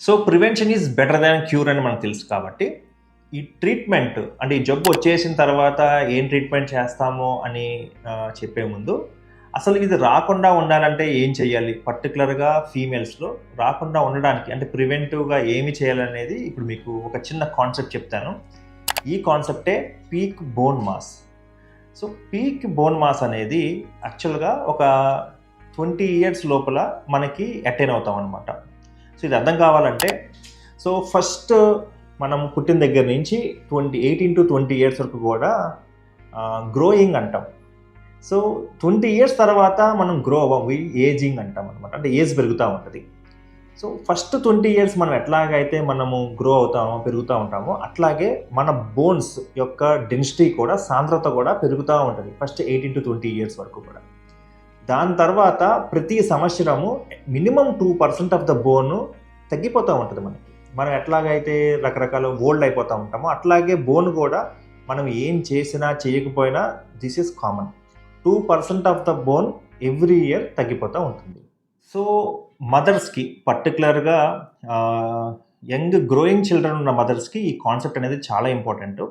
So prevention is better than cure అని మనకు తెలుసు కాబట్టి ఈ ట్రీట్మెంట్ అంటే ఈ జబ్బు వచ్చేసిన తర్వాత ఏం ట్రీట్మెంట్ చేస్తామో అని చెప్పే ముందు అసలు ఇది రాకుండా ఉండాలంటే ఏం చేయాలి? పర్టికులర్గా ఫీమేల్స్లో రాకుండా ఉండడానికి అంటే ప్రివెంటివ్గా ఏమి చేయాలనేది ఇప్పుడు మీకు ఒక చిన్న కాన్సెప్ట్ చెప్తాను. ఈ కాన్సెప్టే peak bone mass so peak bone mass అనేది యాక్చువల్గా ఒక ట్వంటీ ఇయర్స్ లోపల మనకి అటైన్ అవుతాం అనమాట సో ఇది అర్థం కావాలంటే సో ఫస్ట్ మనం పుట్టిన దగ్గర నుంచి twenty eighteen to twenty years వరకు కూడా గ్రోయింగ్ అంటాం. సో ట్వంటీ ఇయర్స్ తర్వాత మనం గ్రో అవ్వం ఏజింగ్ అంటాం అనమాట అంటే ఏజ్ పెరుగుతూ ఉంటుంది. సో ఫస్ట్ ట్వంటీ ఇయర్స్ మనం ఎట్లాగైతే మనము గ్రో అవుతామో పెరుగుతూ ఉంటామో అట్లాగే మన బోన్స్ యొక్క డెన్సిటీ కూడా సాంద్రత కూడా పెరుగుతూ ఉంటుంది. First eighteen to twenty years వరకు కూడా. దాని తర్వాత ప్రతి సంవత్సరము minimum two percent of the bone తగ్గిపోతూ ఉంటుంది మనకి. మనం ఎట్లాగైతే రకరకాల ఓల్డ్ అయిపోతూ ఉంటామో అట్లాగే బోన్ కూడా మనం ఏం చేసినా చేయకపోయినా this is common. Two percent of the bone every year తగ్గిపోతూ ఉంటుంది. సో మదర్స్కి పర్టికులర్గా యంగ్ గ్రోయింగ్ చిల్డ్రన్ ఉన్న మదర్స్కి ఈ కాన్సెప్ట్ అనేది చాలా ఇంపార్టెంట్.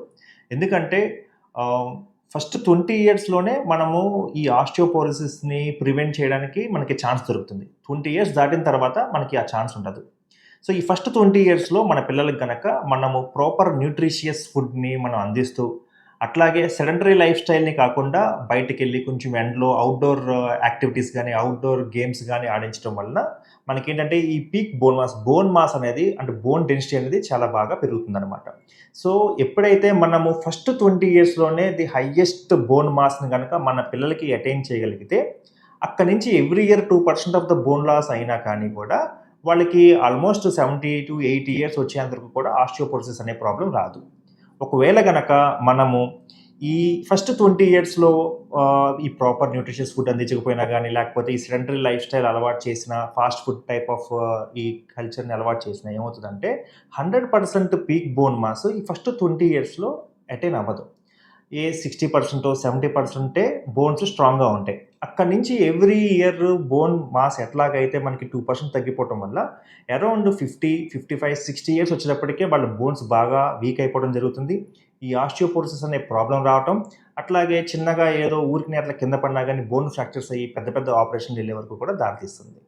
ఎందుకంటే ఫస్ట్ ట్వంటీ ఇయర్స్లోనే మనము ఈ ఆస్టియోపోరిసిస్ని ప్రివెంట్ చేయడానికి మనకి ఛాన్స్ దొరుకుతుంది. ట్వంటీ ఇయర్స్ దాటిన తర్వాత మనకి ఆ ఛాన్స్ ఉండదు. సో ఈ ఫస్ట్ ట్వంటీ ఇయర్స్లో మన పిల్లలకు కనుక మనము ప్రాపర్ న్యూట్రిషియస్ ఫుడ్ని మనం అందిస్తూ అట్లాగే సెడెంటరీ లైఫ్ స్టైల్ని కాకుండా బయటికి వెళ్ళి కొంచెం ఎండ్లో అవుట్డోర్ యాక్టివిటీస్ కానీ అవుట్డోర్ గేమ్స్ కానీ ఆడించడం వలన మనకేంటంటే ఈ peak bone mass bone mass అనేది అంటే బోన్ డెన్సిటీ అనేది చాలా బాగా పెరుగుతుందన్నమాట. సో ఎప్పుడైతే మనము ఫస్ట్ ట్వంటీ ఇయర్స్లోనే ది హయ్యెస్ట్ బోన్ మాస్ని కనుక మన పిల్లలకి అటైన్ చేయగలిగితే అక్కడి నుంచి every year two percent of the bone loss అయినా కానీ కూడా వాళ్ళకి almost seventy to eighty years వచ్చేంత వరకు కూడా ఆస్టియోపోరోసిస్ అనే ప్రాబ్లం రాదు. ఒకవేళ గనక మనము ఈ ఫస్ట్ ట్వంటీ ఇయర్స్లో ఈ ప్రాపర్ న్యూట్రిషియస్ ఫుడ్ అందించకపోయినా కానీ లేకపోతే ఈ సెడెంటరీ లైఫ్ స్టైల్ అలవాటు చేసిన ఫాస్ట్ ఫుడ్ టైప్ ఆఫ్ ఈ కల్చర్ని అలవాటు చేసిన ఏమవుతుందంటే hundred percent peak bone mass ఈ ఫస్ట్ ట్వంటీ ఇయర్స్లో అటైన్ అవ్వదు. ఏ సిక్స్టీ పర్సెంట్ సెవెంటీ పర్సెంటే బోన్స్ స్ట్రాంగ్గా ఉంటాయి. అక్కడి నుంచి ఎవ్రీ ఇయర్ బోన్ మాస్ ఎట్లాగైతే మనకి టూ పర్సెంట్ తగ్గిపోవటం వల్ల around fifty fifty five sixty years వచ్చేటప్పటికే వాళ్ళ బోన్స్ బాగా వీక్ అయిపోవడం జరుగుతుంది. ఈ ఆస్టియోపోరోసిస్ అనే ప్రాబ్లం రావటం అట్లాగే చిన్నగా ఏదో ఊరికి అట్లా కింద పడినా కానీ బోన్ ఫ్రాక్చర్స్ అయ్యి పెద్ద పెద్ద ఆపరేషన్ వెళ్ళే వరకు కూడా దారితీస్తుంది.